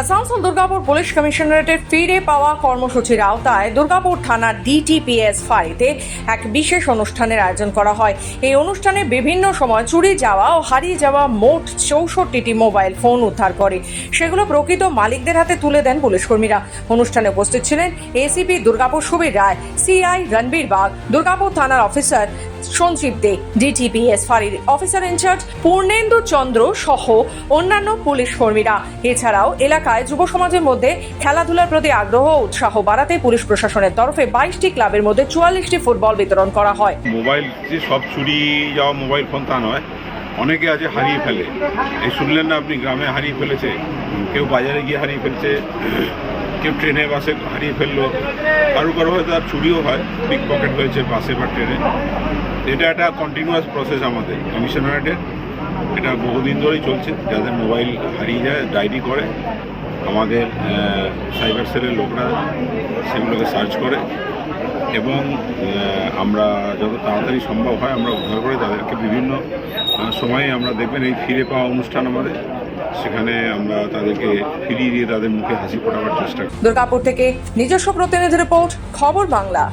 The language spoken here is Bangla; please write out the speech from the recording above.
আসানসোল দুর্গাপুর পুলিশ কমিশনারেটের ফিরে পাওয়া কর্মসূচির আওতায় দুর্গাপুর থানার ডিটিপিএস ফাঁড়িতে এক বিশেষ অনুষ্ঠানের আয়োজন করা হয়। এই অনুষ্ঠানে বিভিন্ন সময় চুরি যাওয়া ও হারিয়ে যাওয়া মোট চৌষট্টিটি মোবাইল ফোন উদ্ধার করে। সেগুলো প্রকৃত মালিকদের হাতে তুলে দেন পুলিশ কর্মীরা। অনুষ্ঠানে উপস্থিত ছিলেন এসিপি দুর্গাপুর সুবীর রায় সিআই রণবীর বাগ, দুর্গাপুর থানার অফিসার সঞ্জীব দে ডিটিপিএস ফাঁড়ির অফিসার ইনচার্জ পূর্ণেন্দু চন্দ্র সহ অন্যান্য পুলিশ কর্মীরা। এছাড়াও এলাকায় যুব সমাজের মধ্যে খেলাধুলার প্রতি আগ্রহ উৎসাহ বাড়াতে পুলিশ প্রশাসনের তরফে বাইশটি ক্লাবের মধ্যে চুয়াল্লিশটি ফুটবল বিতরণ করা হয়। মোবাইল যে সব চুরি যাওয়া মোবাইল ফোন তা নয়, অনেকে আছে হারিয়ে ফেলে। এই শুনলেন না আপনি, গ্রামে হারিয়ে ফেলেছে, কেউ বাজারে গিয়ে হারিয়ে ফেলছে। কেউ ট্রেনে বাসে হারিয়ে ফেলল কারও কারও হয়তো আর চুরিও হয় পিক পকেট হয়েছে বাসে বা ট্রেনে। এটা একটা কন্টিনিউয়াস প্রসেস আমাদের কমিশনারেটের এটা বহুদিন ধরেই চলছে, যাদের মোবাইল হারিয়ে যায়, ডায়েরি করে, আমাদের সাইবার সেলের লোকরা সেগুলোকে সার্চ করে। এবং আমরা যত তাড়াতাড়ি সম্ভব হয়, আমরা উদ্ধার করে তাদেরকে বিভিন্ন সময়ে আমরা দেখবেন এই ফিরে পাওয়া অনুষ্ঠান আমাদের। সেখানে আমরা তাদেরকে ফিরিয়ে দিয়ে তাদের মুখে হাসি ফোটাবার চেষ্টা করি। দুর্গাপুর থেকে নিজস্ব প্রতিনিধি রিপোর্ট, খবর বাংলা।